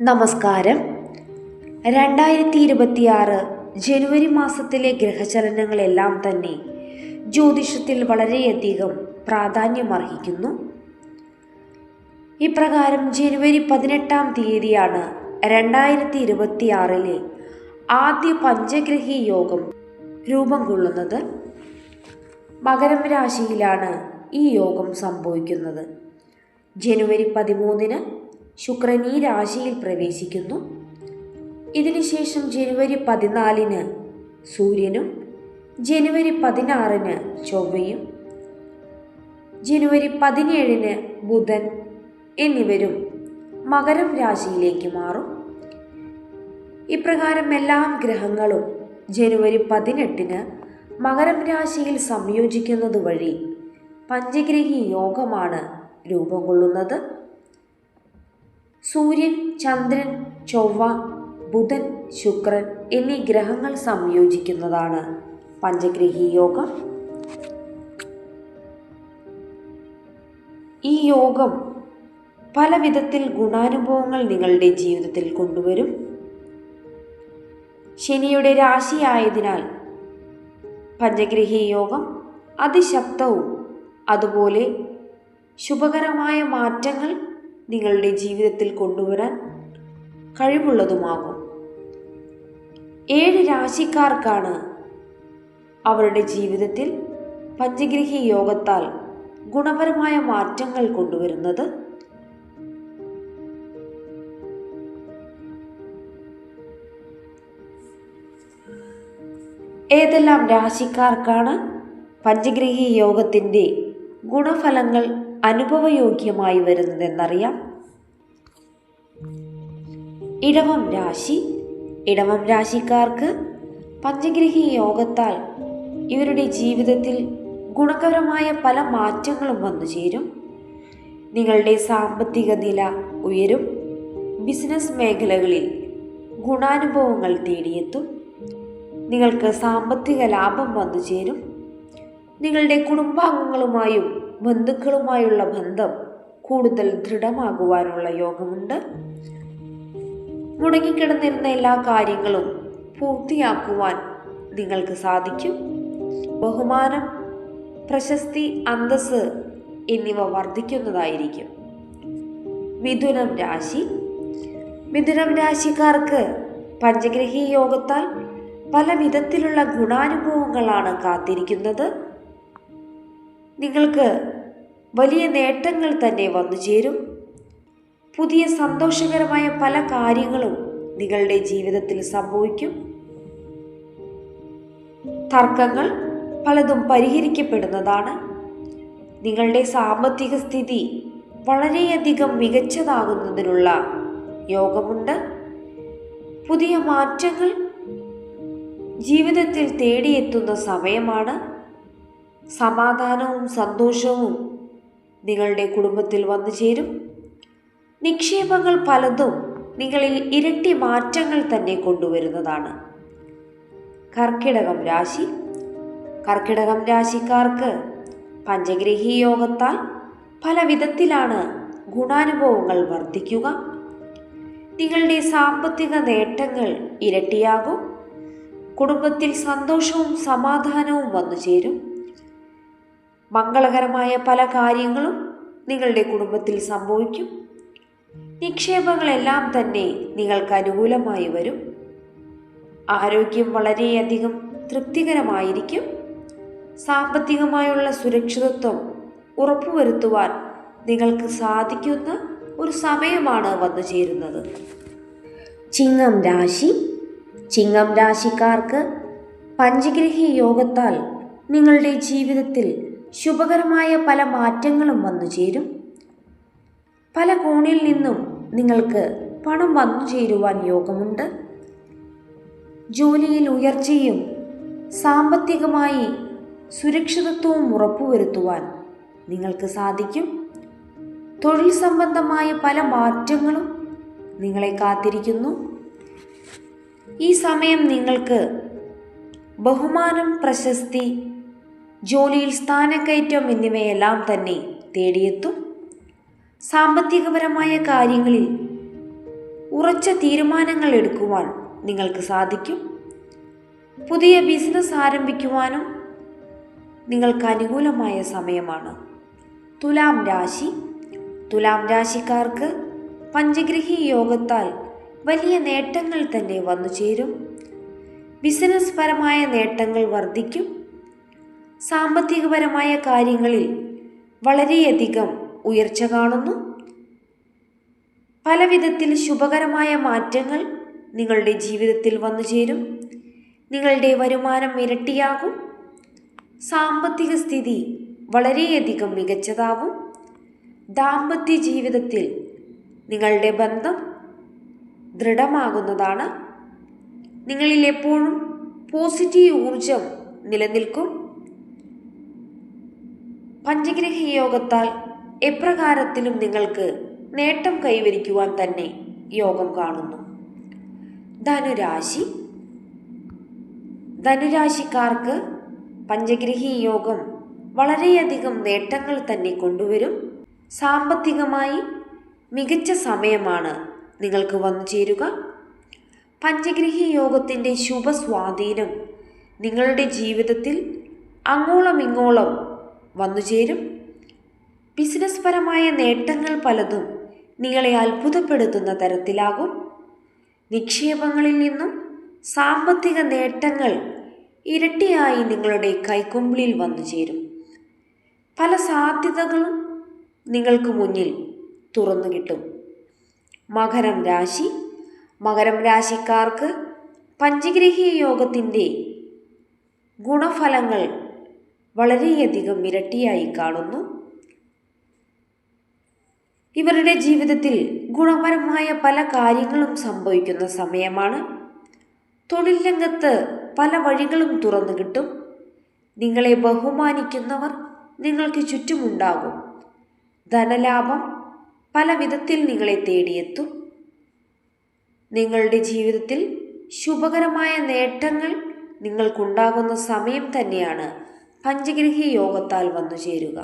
നമസ്കാരം. രണ്ടായിരത്തി ഇരുപത്തിയാറ് ജനുവരി മാസത്തിലെ ഗ്രഹചലനങ്ങളെല്ലാം തന്നെ ജ്യോതിഷത്തിൽ വളരെയധികം പ്രാധാന്യമർഹിക്കുന്നു. ഇപ്രകാരം ജനുവരി പതിനെട്ടാം തീയതിയാണ് രണ്ടായിരത്തി ഇരുപത്തിയാറിലെ ആദ്യ പഞ്ചഗ്രഹി യോഗം രൂപം കൊള്ളുന്നത്. മകരം രാശിയിലാണ് ഈ യോഗം സംഭവിക്കുന്നത്. ജനുവരി പതിമൂന്നിന് ശുക്രൻ ഈ രാശിയിൽ പ്രവേശിക്കുന്നു. ഇതിനുശേഷം ജനുവരി പതിനാലിന് സൂര്യനും ജനുവരി പതിനാറിന് ചൊവ്വയും ജനുവരി പതിനേഴിന് ബുധൻ എന്നിവരും മകരം രാശിയിലേക്ക് മാറും. ഇപ്രകാരം എല്ലാ ഗ്രഹങ്ങളും ജനുവരി പതിനെട്ടിന് മകരം രാശിയിൽ സംയോജിക്കുന്നത് വഴി പഞ്ചഗ്രഹി യോഗമാണ് രൂപം കൊള്ളുന്നത്. സൂര്യൻ ചന്ദ്രൻ ചൊവ്വ ബുധൻ ശുക്രൻ എന്നീ ഗ്രഹങ്ങൾ സംയോജിക്കുന്നതാണ്. പഞ്ചഗ്രഹി യോഗം. ഈ യോഗം പല വിധത്തിൽ ഗുണാനുഭവങ്ങൾ നിങ്ങളുടെ ജീവിതത്തിൽ കൊണ്ടുവരും. ശനിയുടെ രാശിയായതിനാൽ പഞ്ചഗ്രഹി യോഗം അതിശക്തവും അതുപോലെ ശുഭകരമായ മാറ്റങ്ങൾ നിങ്ങളുടെ ജീവിതത്തിൽ കൊണ്ടുവരാൻ കഴിവുള്ളതുമാകും. ഏഴ് രാശിക്കാർക്കാണ് അവരുടെ ജീവിതത്തിൽ പഞ്ചഗ്രഹി യോഗത്താൽ ഗുണപരമായ മാറ്റങ്ങൾ കൊണ്ടുവരുന്നത്. ഏതെല്ലാം രാശിക്കാർക്കാണ് പഞ്ചഗ്രഹി യോഗത്തിന്റെ ഗുണഫലങ്ങൾ അനുഭവയോഗ്യമായി വരുന്നതെന്നറിയാം. ഇടവം രാശി. ഇടവം രാശിക്കാർക്ക് പഞ്ചഗ്രഹി യോഗത്താൽ ഇവരുടെ ജീവിതത്തിൽ ഗുണകരമായ പല മാറ്റങ്ങളും വന്നു ചേരും. നിങ്ങളുടെ സാമ്പത്തിക നില ഉയരും. ബിസിനസ് മേഖലകളിൽ ഗുണാനുഭവങ്ങൾ തേടിയെത്തും. നിങ്ങൾക്ക് സാമ്പത്തിക ലാഭം വന്നു ചേരും. നിങ്ങളുടെ കുടുംബാംഗങ്ങളുമായും ബന്ധുക്കളുമായുള്ള ബന്ധം കൂടുതൽ ദൃഢമാകുവാനുള്ള യോഗമുണ്ട്. മുടങ്ങിക്കിടന്നിരുന്ന എല്ലാ കാര്യങ്ങളും പൂർത്തിയാക്കുവാൻ നിങ്ങൾക്ക് സാധിക്കും. ബഹുമാനം പ്രശസ്തി അന്തസ് എന്നിവ വർദ്ധിക്കുന്നതായിരിക്കും. മിഥുനം രാശി. മിഥുനം രാശിക്കാർക്ക് പഞ്ചഗ്രഹീ യോഗത്താൽ പല വിധത്തിലുള്ള ഗുണാനുഭവങ്ങളാണ് കാത്തിരിക്കുന്നത്. നിങ്ങൾക്ക് വലിയ നേട്ടങ്ങൾ തന്നെ വന്നു ചേരും. പുതിയ സന്തോഷകരമായ പല കാര്യങ്ങളും നിങ്ങളുടെ ജീവിതത്തിൽ സംഭവിക്കും. തർക്കങ്ങൾ പലതും പരിഹരിക്കപ്പെടുന്നതാണ്. നിങ്ങളുടെ സാമ്പത്തിക സ്ഥിതി വളരെയധികം മികച്ചതാകുന്നതിനുള്ള യോഗമുണ്ട്. പുതിയ മാറ്റങ്ങൾ ജീവിതത്തിൽ തേടിയെത്തുന്ന സമയമാണ്. സമാധാനവും സന്തോഷവും നിങ്ങളുടെ കുടുംബത്തിൽ വന്നു ചേരും. നിക്ഷേപങ്ങൾ പലതും നിങ്ങളിൽ ഇരട്ടി മാറ്റങ്ങൾ തന്നെ കൊണ്ടുവരുന്നതാണ്. കർക്കിടകം രാശി. കർക്കിടകം രാശിക്കാർക്ക് പഞ്ചഗ്രഹി യോഗത്താൽ പല വിധത്തിലാണ് ഗുണാനുഭവങ്ങൾ വർദ്ധിക്കുക. നിങ്ങളുടെ സാമ്പത്തിക നേട്ടങ്ങൾ ഇരട്ടിയാകും. കുടുംബത്തിൽ സന്തോഷവും സമാധാനവും വന്നു ചേരും. മംഗളകരമായ പല കാര്യങ്ങളും നിങ്ങളുടെ കുടുംബത്തിൽ സംഭവിക്കും. നിക്ഷേപങ്ങളെല്ലാം തന്നെ നിങ്ങൾക്ക് അനുകൂലമായി വരും. ആരോഗ്യം വളരെയധികം തൃപ്തികരമായിരിക്കും. സാമ്പത്തികമായുള്ള സുരക്ഷിതത്വം ഉറപ്പുവരുത്തുവാൻ നിങ്ങൾക്ക് സാധിക്കുന്ന ഒരു സമയമാണ് വന്നു ചേരുന്നത്. ചിങ്ങം രാശി. ചിങ്ങം രാശിക്കാർക്ക് പഞ്ചഗ്രഹി യോഗത്താൽ നിങ്ങളുടെ ജീവിതത്തിൽ ശുഭകരമായ പല മാറ്റങ്ങളും വന്നു ചേരും. പല കോണിൽ നിന്നും നിങ്ങൾക്ക് പണം വന്നു ചേരുവാൻ യോഗമുണ്ട്. ജോലിയിൽ ഉയർച്ചയും സാമ്പത്തികമായി സുരക്ഷിതത്വവും ഉറപ്പുവരുത്തുവാൻ നിങ്ങൾക്ക് സാധിക്കും. തൊഴിൽ സംബന്ധമായ പല മാറ്റങ്ങളും നിങ്ങളെ കാത്തിരിക്കുന്നു. ഈ സമയം നിങ്ങൾക്ക് ബഹുമാനം പ്രശസ്തി ജോലിയിൽ സ്ഥാനക്കയറ്റം എന്നിവയെല്ലാം തന്നെ തേടിയെത്തും. സാമ്പത്തികപരമായ കാര്യങ്ങളിൽ ഉറച്ച തീരുമാനങ്ങൾ എടുക്കുവാൻ നിങ്ങൾക്ക് സാധിക്കും. പുതിയ ബിസിനസ് ആരംഭിക്കുവാനും നിങ്ങൾക്ക് അനുകൂലമായ സമയമാണ്. തുലാം രാശി. തുലാം രാശിക്കാർക്ക് പഞ്ചഗ്രഹി യോഗത്താൽ വലിയ നേട്ടങ്ങൾ തന്നെ വന്നു ചേരും ബിസിനസ് പരമായ നേട്ടങ്ങൾ വർദ്ധിക്കും. സാമ്പത്തികപരമായ കാര്യങ്ങളിൽ വളരെയധികം ഉയർച്ച കാണുന്നു. പല വിധത്തിൽ ശുഭകരമായ മാറ്റങ്ങൾ നിങ്ങളുടെ ജീവിതത്തിൽ വന്നു ചേരും. നിങ്ങളുടെ വരുമാനം ഇരട്ടിയാകും. സാമ്പത്തിക സ്ഥിതി വളരെയധികം മികച്ചതാവും ദാമ്പത്യ ജീവിതത്തിൽ നിങ്ങളുടെ ബന്ധം ദൃഢമാകുന്നതാണ്. നിങ്ങളിൽ എപ്പോഴും പോസിറ്റീവ് ഊർജം നിലനിൽക്കും. പഞ്ചഗ്രഹ യോഗത്താൽ എപ്രകാരത്തിലും നിങ്ങൾക്ക് നേട്ടം കൈവരിക്കുവാൻ തന്നെ യോഗം കാണുന്നു. ധനുരാശി. ധനുരാശിക്കാർക്ക് പഞ്ചഗ്രഹി യോഗം വളരെയധികം നേട്ടങ്ങൾ തന്നെ കൊണ്ടുവരും. സാമ്പത്തികമായി മികച്ച സമയമാണ് നിങ്ങൾക്ക് വന്നു ചേരുക. പഞ്ചഗ്രഹി യോഗത്തിന്റെ ശുഭസ്വാധീനം നിങ്ങളുടെ ജീവിതത്തിൽ അങ്ങോളം ഇങ്ങോളം വന്നു ചേരും ബിസിനസ് പരമായ നേട്ടങ്ങൾ പലതും നിങ്ങളെ അത്ഭുതപ്പെടുത്തുന്ന തരത്തിലാകും. നിക്ഷേപങ്ങളിൽ നിന്നും സാമ്പത്തിക നേട്ടങ്ങൾ ഇരട്ടിയായി നിങ്ങളുടെ കൈക്കുമ്പിളിൽ വന്നു ചേരും പല സാധ്യതകളും നിങ്ങൾക്ക് മുന്നിൽ തുറന്നു കിട്ടും. മകരം രാശി. മകരം രാശിക്കാർക്ക് പഞ്ചഗ്രഹീയ യോഗത്തിന്റെ ഗുണഫലങ്ങൾ വളരെയധികം ഇരട്ടിയായി കാണുന്നു. ഇവരുടെ ജീവിതത്തിൽ ഗുണപരമായ പല കാര്യങ്ങളും സംഭവിക്കുന്ന സമയമാണ്. തൊഴിൽ രംഗത്ത് പല വഴികളും തുറന്നു കിട്ടും. നിങ്ങളെ ബഹുമാനിക്കുന്നവർ നിങ്ങൾക്ക് ചുറ്റുമുണ്ടാകും. ധനലാഭം പല വിധത്തിൽ നിങ്ങളെ തേടിയെത്തും. നിങ്ങളുടെ ജീവിതത്തിൽ ശുഭകരമായ നേട്ടങ്ങൾ നിങ്ങൾക്കുണ്ടാകുന്ന സമയം തന്നെയാണ്. പഞ്ചഗ്രഹി യോഗത്താൽ വന്നു ചേരുക.